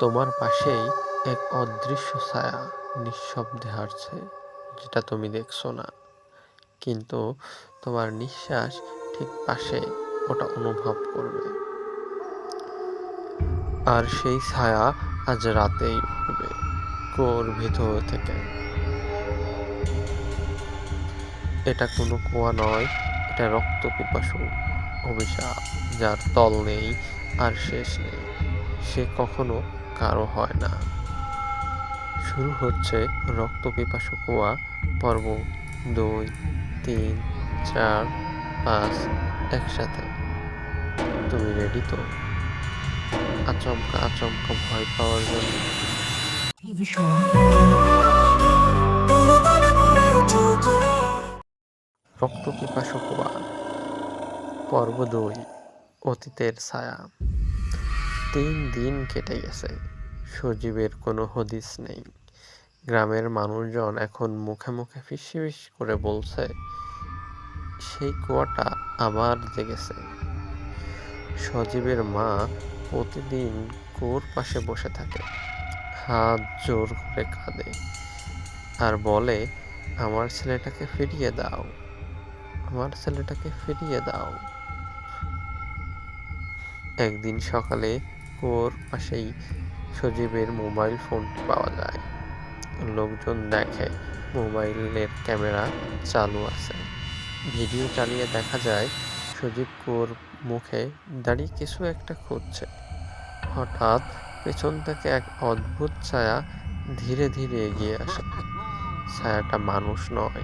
তোমার পাশেই এক অদৃশ্য ছায়া নিঃশব্দে হাঁটছে যেটা তুমি দেখছ না। কিন্তু তোমার নিঃশ্বাস ঠিক পাশে ওটা অনুভব করবে। আর সেই ছায়া আজ রাতেই উঠবে কুয়োর ভিতর থেকে। এটা কোনো কুয়া নয়, এটা রক্ত পিপাসু অভিশাপ, যার তল নেই আর শেষ নেই। সে কখনো কারও হয় না। শুরু হচ্ছে রক্ত পিপাসু পর্ব দুই, তিন, চার, পাঁচ, একসাথে। তুমি রেডি তো? আচমকা আচমকা ভয় পাওয়ার জন্য। রক্ত পিপাসু পর্ব দুই, অতীতের ছায়া। তিন দিন কেটে গেছে। সজীবের কোনো হদিস নেই। গ্রামের মানুষজন এখন মুখে মুখে ফিসি ফিস করে বলছে, সেই কুয়াটা আবার জেগেছে। সজীবের মা প্রতিদিন কুয়োর পাশে বসে থাকে। হাত জোর করে কাঁদে আর বলে, আমার ছেলেটাকে ফিরিয়ে দাও, আমার ছেলেটাকে ফিরিয়ে দাও। একদিন সকালে কুয়োর পাশেই সজীবের মোবাইল ফোনটি পাওয়া যায়। লোকজন দেখে, মোবাইলের ক্যামেরা চালু আছে। ভিডিও চালিয়ে দেখা যায়, সজীব কুয়োর মুখে দাঁড়িয়ে কিছু একটা খুঁজছে। হঠাৎ পেছন থেকে এক অদ্ভুত ছায়া ধীরে ধীরে এগিয়ে আসে। ছায়াটা মানুষ নয়।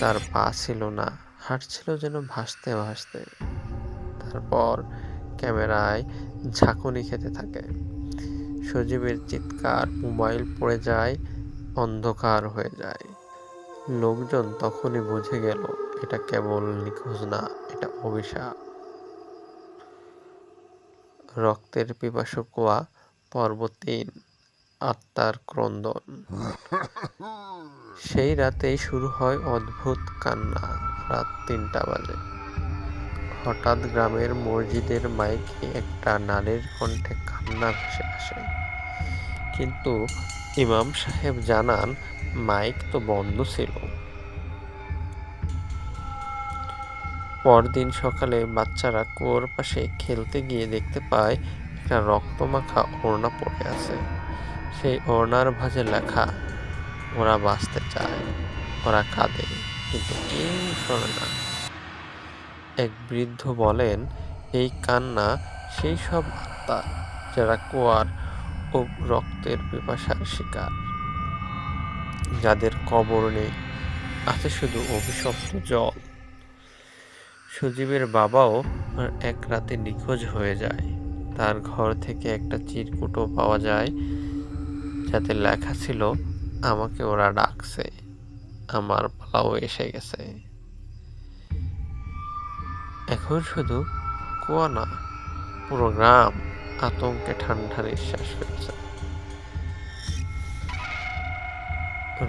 তার পা ছিল না, হাঁটছিল যেন ভাসতে ভাসতে। তারপর ক্যামেরায় ঝাঁকুনি খেতে থাকে। সজীবের চিৎকার মোবাইল পড়ে যায়, অন্ধকার হয়ে যায়। লোকজন তখনই বুঝে গেল, এটা কেবল নিখোঁজ না, এটা অভিশাপ। রক্তের পিপাসু কুয়া পর্ব তিন আত্মার ক্রন্দন। সেই রাতেই শুরু হয় অদ্ভুত কান্না, রাত তিনটা বাজে। হঠাৎ গ্রামের মসজিদের মাইকে একটা নারীর কণ্ঠে কান্না ভেসে আসে। কিন্তু ইমাম সাহেব জানান, মাইক তো বন্ধ ছিল। পরদিন সকালে বাচ্চারা কুয়োর পাশে খেলতে গিয়ে দেখতে পায়, একটা রক্তমাখা ওড়না পড়ে আছে। সেই ওড়নার ভাঁজে লেখা, ওরা বাঁচতে চায়, ওরা কাঁদে, কিন্তু কেউ শোনে না। এক বৃদ্ধ বলেন, এই কান্না সেই সব আত্মা যারা কুয়ার ও রক্তের পিপাসার শিকার। যাদের কবর নেই, আছে শুধু অভিশপ্ত জল। সজীবের বাবাও এক রাতে নিখোঁজ হয়ে যায়। তার ঘর থেকে একটা চিরকুটো পাওয়া যায়, যাতে লেখা ছিল, আমাকে ওরা ডাকছে। আমার পালাও এসে গেছে। এখন শুধু কুয়া না, পুরো গ্রাম আতঙ্কে ঠান্ডা নিঃশ্বাস ফেলছে।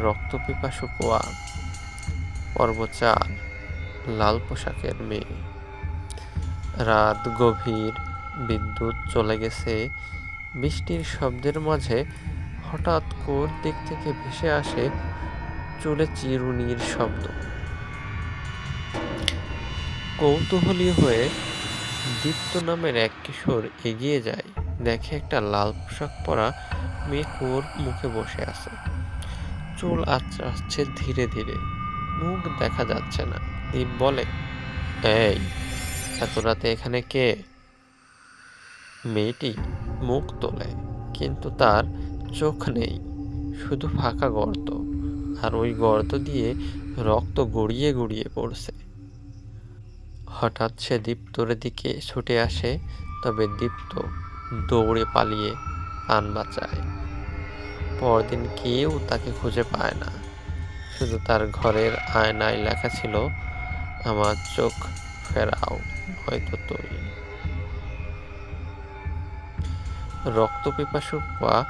রক্ত পিপাসু কুয়া পর্ব চার লাল পোশাকের মেয়ে। রাত গভীর, বিদ্যুৎ চলে গেছে, বৃষ্টির শব্দের মাঝে হঠাৎ কোর দিক থেকে ভেসে আসে চলে চিরুনির শব্দ। কৌতূহলী হয়ে দীপ্ত নামের এক কিশোর এগিয়ে যায়। দেখে একটা লাল পোশাক পরা মেয়ে কুয়োর মুখে বসে আছে। চুল আসছে ধীরে ধীরে। মুখ দেখা যাচ্ছে না। দীপ বলে, এই, এত রাতে এখানে কে? মেয়েটি মুখ তোলে, কিন্তু তার চোখ নেই। শুধু ফাঁকা গর্ত, আর ওই গর্ত দিয়ে রক্ত গড়িয়ে গড়িয়ে পড়ছে। হঠাৎ সে দীপ্তর দিকে ছুটে আসে, তবে দীপ্ত দৌড়ে পালিয়ে প্রাণ বাঁচায়। পরদিন কেউ তাকে খুঁজে পায় না। শুধু তার ঘরের আয়নায় লেখা ছিল, আমার চোখ ফেরাও হয়তো তুই রক্ত পিপাসু বা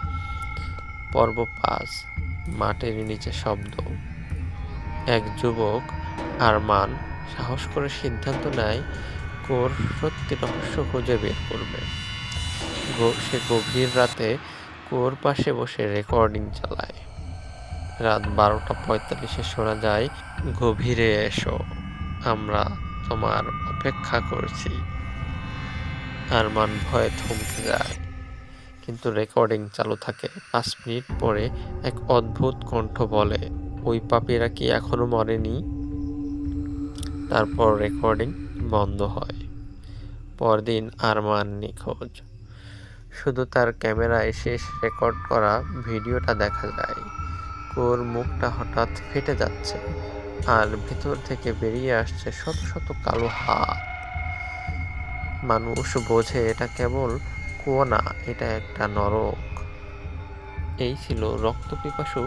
পর্ব পাঁচ মাটির নিচে শব্দ। এক যুবক, আরমান সাহস করে সিদ্ধান্ত নেয়, কোর সত্যি রহস্য খুঁজে বের করবে। সে গভীর রাতে কুয়োর পাশে বসে রেকর্ডিং চালায়। রাত বারোটা পঁয়তাল্লিশে শোনা যায়, গভীরে এসো, আমরা তোমার অপেক্ষা করছি। আরমান ভয়ে থমকে যায়। কিন্তু রেকর্ডিং চালু থাকে। পাঁচ মিনিট পরে এক অদ্ভুত কণ্ঠ বলে, ওই পাপীরা কি এখনও মরেনি? তারপর রেকর্ডিং বন্ধ হয়। পরদিন আরমান নিখোঁজ। শুধু তার ক্যামেরায় শেষ রেকর্ড করা ভিডিওটা দেখা যায়। কোর মুখটা হঠাৎ ফেটে যাচ্ছে আর ভেতর থেকে বেরিয়ে আসছে শত শত কালো হাত। মানুষ বোঝে এটা কেবল কুয়ো না, এটা একটা নরক। এই ছিল রক্তপিপাসু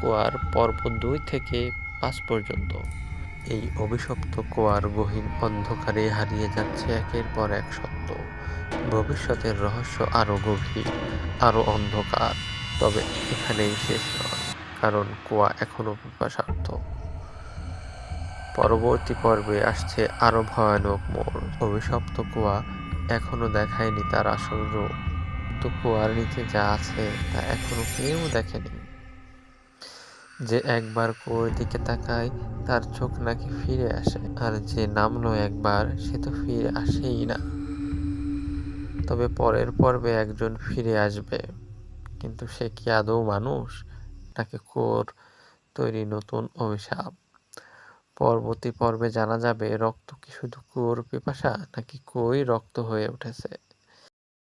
কুয়ার পর্ব দুই থেকে পাঁচ পর্যন্ত। এই অভিশপ্ত কুয়ার গহীন অন্ধকারে হারিয়ে যাচ্ছে একের পর এক সত্য। ভবিষ্যতের রহস্য আরও গভীর আরও অন্ধকার। তবে এখানেই শেষ নয়, কারণ কুয়া এখনও পিপাসার্থ পরবর্তী পর্বে আসছে আরও ভয়ানক মোড়। অভিশপ্ত কুয়া এখনও দেখায়নি তার আসল রূপ। তো কুয়ার নিচে যা আছে তা এখনও কেউ দেখেনি। যে একবার কুয়োর দিকে তাকায়, তার চোখ নাকি ফিরে আসে। আর যে নামলো একবার, সে তো ফিরে আসেই না। তবে পরের পর্বে একজন ফিরে আসবে। কিন্তু সে কি আদৌ মানুষ? নাকি কুয়োর তৈরি নতুন অভিশাপ? পরবর্তী পর্বে জানা যাবে, রক্ত কি শুধু কুয়োর পিপাসা, নাকি কুয়োই রক্ত হয়ে উঠেছে?